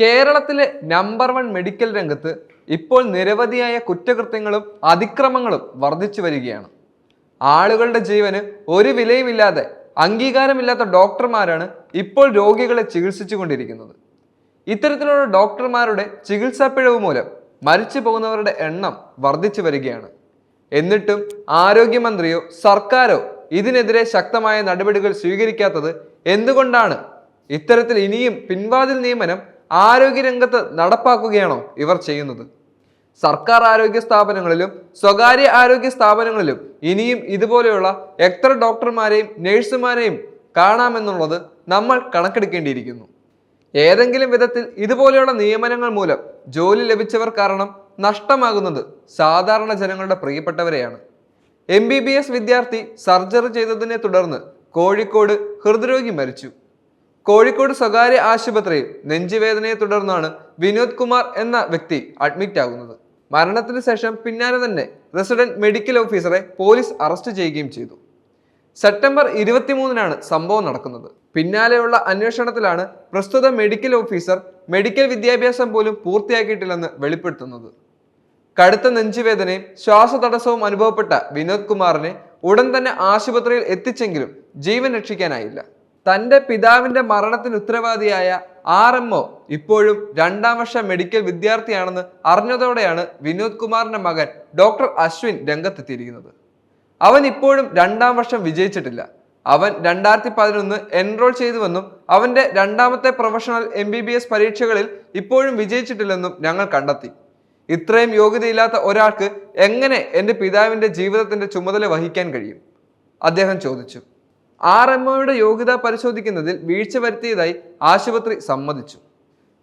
കേരളത്തിലെ number one medical രംഗത്ത് ഇപ്പോൾ നിരവധിയായ കുറ്റകൃത്യങ്ങളും അതിക്രമങ്ങളും വർദ്ധിച്ചു വരികയാണ്. ആളുകളുടെ ജീവന് ഒരു വിലയുമില്ലാതെ അംഗീകാരമില്ലാത്ത ഡോക്ടർമാരാണ് ഇപ്പോൾ രോഗികളെ ചികിത്സിച്ചു കൊണ്ടിരിക്കുന്നത്. ഇത്തരത്തിലുള്ള ഡോക്ടർമാരുടെ ചികിത്സാ പിഴവ് മൂലം മരിച്ചു പോകുന്നവരുടെ എണ്ണം വർദ്ധിച്ചു വരികയാണ്. എന്നിട്ടും ആരോഗ്യമന്ത്രിയോ സർക്കാരോ ഇതിനെതിരെ ശക്തമായ നടപടികൾ സ്വീകരിക്കാത്തത് എന്തുകൊണ്ടാണ്? ഇത്തരത്തിൽ ഇനിയും പിൻവാതിൽ നിയമനം ആരോഗ്യരംഗത്ത് നടപ്പാക്കുകയാണോ ഇവർ ചെയ്യുന്നത്? സർക്കാർ ആരോഗ്യ സ്ഥാപനങ്ങളിലും സ്വകാര്യ ആരോഗ്യ സ്ഥാപനങ്ങളിലും ഇനിയും ഇതുപോലെയുള്ള എത്ര ഡോക്ടർമാരെയും നഴ്സുമാരെയും കാണാമെന്നുള്ളത് നമ്മൾ കണക്കെടുക്കേണ്ടിയിരിക്കുന്നു. ഏതെങ്കിലും വിധത്തിൽ ഇതുപോലെയുള്ള നിയമനങ്ങൾ മൂലം ജോലി ലഭിച്ചവർ കാരണം നഷ്ടമാകുന്നത് സാധാരണ ജനങ്ങളുടെ പ്രിയപ്പെട്ടവരെയാണ്. എം ബി ബി എസ് വിദ്യാർത്ഥി സർജറി ചെയ്തതിനെ തുടർന്ന് കോഴിക്കോട് ഹൃദ്രോഗി മരിച്ചു. കോഴിക്കോട് സ്വകാര്യ ആശുപത്രിയിൽ നെഞ്ചുവേദനയെ തുടർന്നാണ് വിനോദ് കുമാർ എന്ന വ്യക്തി അഡ്മിറ്റ് ആകുന്നത് മരണത്തിന് ശേഷം പിന്നാലെ തന്നെ റെസിഡന്റ് മെഡിക്കൽ ഓഫീസറെ പോലീസ് അറസ്റ്റ് ചെയ്യുകയും ചെയ്തു. സെപ്റ്റംബർ ഇരുപത്തിമൂന്നിനാണ് സംഭവം നടക്കുന്നത്. പിന്നാലെയുള്ള അന്വേഷണത്തിലാണ് പ്രസ്തുത മെഡിക്കൽ ഓഫീസർ മെഡിക്കൽ വിദ്യാഭ്യാസം പോലും പൂർത്തിയാക്കിയിട്ടില്ലെന്ന് വെളിപ്പെടുത്തുന്നത്. കടുത്ത നെഞ്ചുവേദനയും ശ്വാസതടസ്സവും അനുഭവപ്പെട്ട വിനോദ് കുമാറിനെ ഉടൻ തന്നെ ആശുപത്രിയിൽ എത്തിച്ചെങ്കിലും ജീവൻ രക്ഷിക്കാനായില്ല. തന്റെ പിതാവിന്റെ മരണത്തിന് ഉത്തരവാദിയായ ആർ എം ഒ ഇപ്പോഴും രണ്ടാം വർഷ മെഡിക്കൽ വിദ്യാർത്ഥിയാണെന്ന് അറിഞ്ഞതോടെയാണ് വിനോദ് കുമാറിന്റെ മകൻ ഡോക്ടർ അശ്വിൻ രംഗത്തെത്തിയിരിക്കുന്നത്. അവൻ ഇപ്പോഴും രണ്ടാം വർഷം വിജയിച്ചിട്ടില്ല. അവൻ രണ്ടായിരത്തി പതിനൊന്ന് എൻറോൾ ചെയ്തുവെന്നും അവന്റെ രണ്ടാമത്തെ professional M B B S പരീക്ഷകളിൽ ഇപ്പോഴും വിജയിച്ചിട്ടില്ലെന്നും ഞങ്ങൾ കണ്ടെത്തി. ഇത്രയും യോഗ്യതയില്ലാത്ത ഒരാൾക്ക് എങ്ങനെ എന്റെ പിതാവിന്റെ ജീവിതത്തിന്റെ ചുമതല വഹിക്കാൻ കഴിയും? അദ്ദേഹം ചോദിച്ചു. ആർ എം ഒയുടെ യോഗ്യത പരിശോധിക്കുന്നതിൽ വീഴ്ച വരുത്തിയതായി ആശുപത്രി സമ്മതിച്ചു.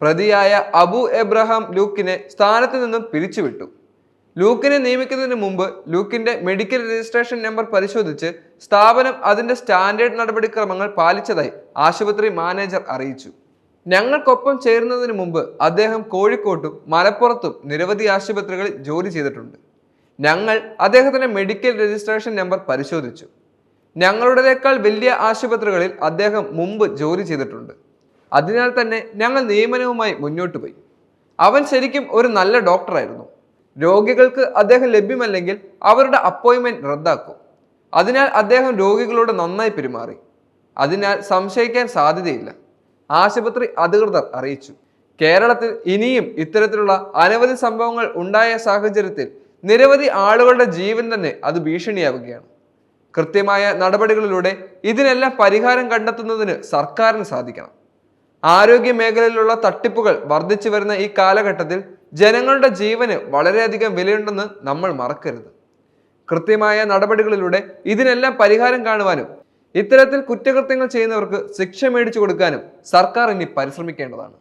പ്രതിയായ അബു എബ്രഹാം ലൂക്കിനെ സ്ഥാനത്ത് നിന്നും പിരിച്ചുവിട്ടു. ലൂക്കിനെ നിയമിക്കുന്നതിന് മുമ്പ് ലൂക്കിന്റെ മെഡിക്കൽ രജിസ്ട്രേഷൻ നമ്പർ പരിശോധിച്ച് സ്ഥാപനം അതിന്റെ സ്റ്റാൻഡേർഡ് നടപടിക്രമങ്ങൾ പാലിച്ചതായി ആശുപത്രി മാനേജർ അറിയിച്ചു. ഞങ്ങൾക്കൊപ്പം ചേരുന്നതിന് മുമ്പ് അദ്ദേഹം കോഴിക്കോട്ടും മലപ്പുറത്തും നിരവധി ആശുപത്രികളിൽ ജോലി ചെയ്തിട്ടുണ്ട്. ഞങ്ങൾ അദ്ദേഹത്തിന്റെ മെഡിക്കൽ രജിസ്ട്രേഷൻ നമ്പർ പരിശോധിച്ചു. ഞങ്ങളുടേക്കാൾ വലിയ ആശുപത്രികളിൽ അദ്ദേഹം മുമ്പ് ജോലി ചെയ്തിട്ടുണ്ട്. അതിനാൽ തന്നെ ഞങ്ങൾ നിയമനവുമായി മുന്നോട്ട് പോയി. അവൻ ശരിക്കും ഒരു നല്ല ഡോക്ടറായിരുന്നു. രോഗികൾക്ക് അദ്ദേഹം ലഭ്യമല്ലെങ്കിൽ അവരുടെ അപ്പോയിൻമെന്റ് റദ്ദാക്കും. അതിനാൽ അദ്ദേഹം രോഗികളോട് നന്നായി പെരുമാറി. അതിനാൽ സംശയിക്കാൻ സാധ്യതയില്ല. ആശുപത്രി അധികൃതർ അറിയിച്ചു. കേരളത്തിൽ ഇനിയും ഇത്തരത്തിലുള്ള അനവധി സംഭവങ്ങൾ ഉണ്ടായ സാഹചര്യത്തിൽ നിരവധി ആളുകളുടെ ജീവൻ തന്നെ അത് ഭീഷണിയാവുകയാണ്. കൃത്യമായ നടപടികളിലൂടെ ഇതിനെല്ലാം പരിഹാരം കണ്ടെത്തുന്നതിന് സർക്കാരിന് സാധിക്കണം. ആരോഗ്യ മേഖലയിലുള്ള തട്ടിപ്പുകൾ വർദ്ധിച്ചു വരുന്ന ഈ കാലഘട്ടത്തിൽ ജനങ്ങളുടെ ജീവന് വളരെയധികം വിലയുണ്ടെന്ന് നമ്മൾ മറക്കരുത്. കൃത്യമായ നടപടികളിലൂടെ ഇതിനെല്ലാം പരിഹാരം കാണുവാനും ഇത്തരത്തിൽ കുറ്റകൃത്യങ്ങൾ ചെയ്യുന്നവർക്ക് ശിക്ഷ മേടിച്ചു കൊടുക്കാനും സർക്കാർ ഇനി പരിശ്രമിക്കേണ്ടതാണ്.